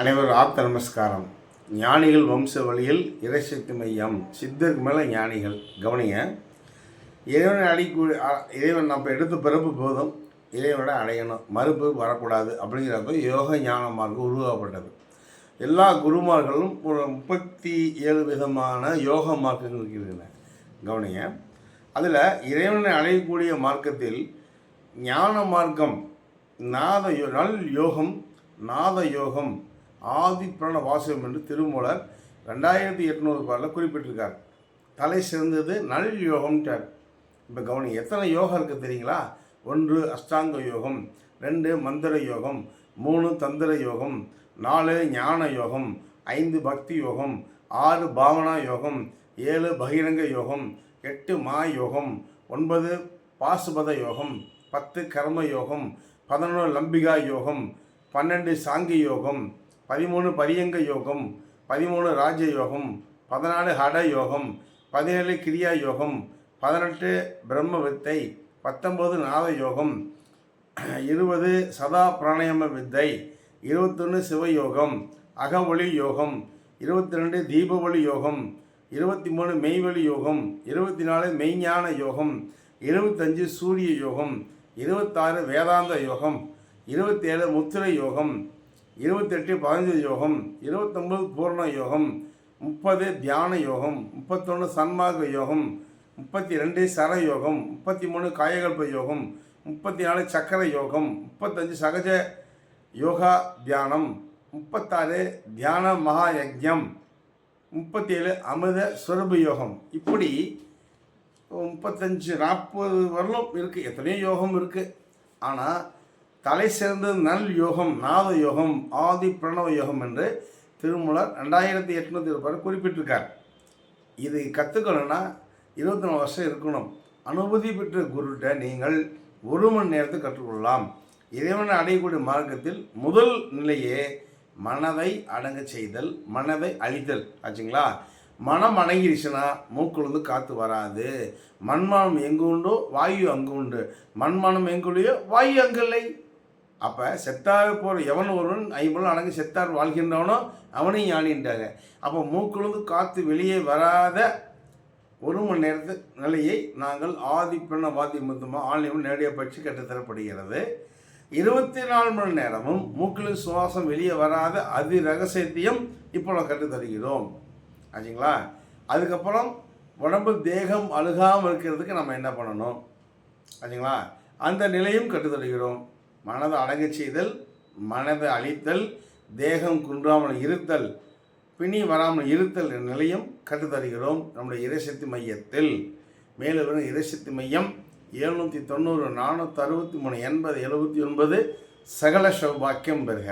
அனைவரும் ஆப்த நமஸ்காரம். ஞானிகள் வம்ச வழியில் இறைசக்தி மையம். சித்தருக்கு மேலே ஞானிகள். கவனிங்க. இறைவனை அடிக்கூ இறைவன் நம்ம எடுத்த பிறப்பு போதும். இறைவனை அடையணும். மறுப்பு வரக்கூடாது அப்படிங்கிறப்ப யோக ஞான மார்க்கம் உருவாக்கப்பட்டது. எல்லா குருமார்களும் ஒரு முப்பத்தி ஏழு விதமான யோக மார்க்கங்கள் இருக்கின்றன கவனிங்க. அதில் இறைவனை அடையக்கூடிய மார்க்கத்தில் ஞான மார்க்கம் நாத யோ நல் யோகம் நாத யோகம் ஆதி பிரண வாசகம் என்று திருமூலர் ரெண்டாயிரத்தி எட்நூறு பாடலில் குறிப்பிட்டிருக்கார். தலை சிறந்தது நல் யோகம்ட்டார் இப்போ கவனி எத்தனை யோகம் இருக்குது தெரியுங்களா? ஒன்று அஷ்டாங்க யோகம் ரெண்டு மந்திர யோகம் மூணு தந்திர யோகம் நாலு ஞான யோகம் ஐந்து பக்தி யோகம் ஆறு பாவனா யோகம் ஏழு பகிரங்க யோகம் எட்டு மா யோகம் ஒன்பது பாசுபத யோகம் பத்து கர்ம யோகம் பதினொன்று லம்பிகா யோகம் பன்னெண்டு சாங்கி யோகம் பதிமூணு பரியங்க யோகம் பதிமூணு ராஜ யோகம் பதினாலு ஹட யோகம் பதினேழு கிரியா யோகம் பதினெட்டு பிரம்ம வித்தை பத்தொம்போது நாத யோகம் இருபது சதா பிராணயம வித்தை இருபத்தொன்று சிவயோகம் அகவொளி யோகம் இருபத்தி ரெண்டு தீபவழி யோகம் இருபத்தி மூணு மெய்வழி யோகம் இருபத்தி நாலு மெய்ஞான யோகம் இருபத்தஞ்சு சூரிய யோகம் இருபத்தாறு வேதாந்த யோகம் இருபத்தேழு முத்திரை யோகம் இருபத்தெட்டு பதினஞ்சு யோகம் இருபத்தொம்பது பூர்ண யோகம் முப்பது தியான யோகம் முப்பத்தொன்று சன்மார்க்க யோகம் முப்பத்தி ரெண்டு சர யோகம் முப்பத்தி மூணு காயகல்ப யோகம் முப்பத்தி நாலு சக்கர யோகம் முப்பத்தஞ்சு சகஜ யோகா தியானம் முப்பத்தாறு தியான மகா யஜ்யம் முப்பத்தி ஏழு அமிர்த சுரபு யோகம். இப்படி முப்பத்தஞ்சு நாற்பது வரலும் இருக்குது எத்தனையோ யோகம் இருக்குது ஆனால் தலை சிறந்த நல் யோகம் நாத யோகம் ஆதி பிரணவ யோகம் என்று திருமூலர் ரெண்டாயிரத்தி எட்நூற்றி இருப்பார் குறிப்பிட்டிருக்கார். இது கற்றுக்கணும்னா இருபத்தி நாலு வருஷம் இருக்கணும். அனுமதி பெற்ற குருட்ட நீங்கள் ஒரு மணி நேரத்தை கற்றுக்கொள்ளலாம். இறைவனை அடையக்கூடிய மார்க்கத்தில் முதல் நிலையே மனதை அடங்க செய்தல் மனதை அழித்தல். ஆச்சுங்களா? மனம் அடங்கிருச்சுன்னா மூக்குலேருந்து காற்று வராது. மண்மானம் எங்கு உண்டோ வாயு அங்கு உண்டு. மண்மானம் எங்குள்ளேயோ வாயு அங்கு இல்லை அப்போ செத்தாக போகிற எவன் ஒருவன் ஐம்பது அடங்கு செத்தார் வாழ்கின்றவனோ அவனையும் ஞானின்றாங்க. அப்போ மூக்குலேருந்து காற்று வெளியே வராத ஒரு மணி நேரத்து நிலையை நாங்கள் ஆதி பெண்ண வாதி முத்தமாக ஆன்லைன் நேரடியாக பயிற்சி கற்றுத்தரப்படுகிறது. இருபத்தி நாலு மணி நேரமும் மூக்கில் சுவாசம் வெளியே வராத அதி ரகசியத்தையும் இப்போ நான் கற்றுத்தருகிறோம். ஆச்சுங்களா? அதுக்கப்புறம் உடம்பு தேகம் அழுகாமல் இருக்கிறதுக்கு நம்ம என்ன பண்ணணும்? ஆச்சுங்களா? அந்த நிலையும் கற்றுத்தருகிறோம். மனதை அடங்கச் செய்தல் மனதை அழித்தல் தேகம் குன்றாமல் இருத்தல் பிணி வராமல் இருத்தல் என்ற நிலையும் கற்றுத்தருகிறோம் நம்முடைய இறைசக்தி மையத்தில். மேலும் இறைசக்தி மையம் எழுநூற்றி தொண்ணூறு நானூற்றி அறுபத்தி மூணு எண்பது எழுபத்தி ஒன்பது சகல சௌபாக்கியம் பெறுக.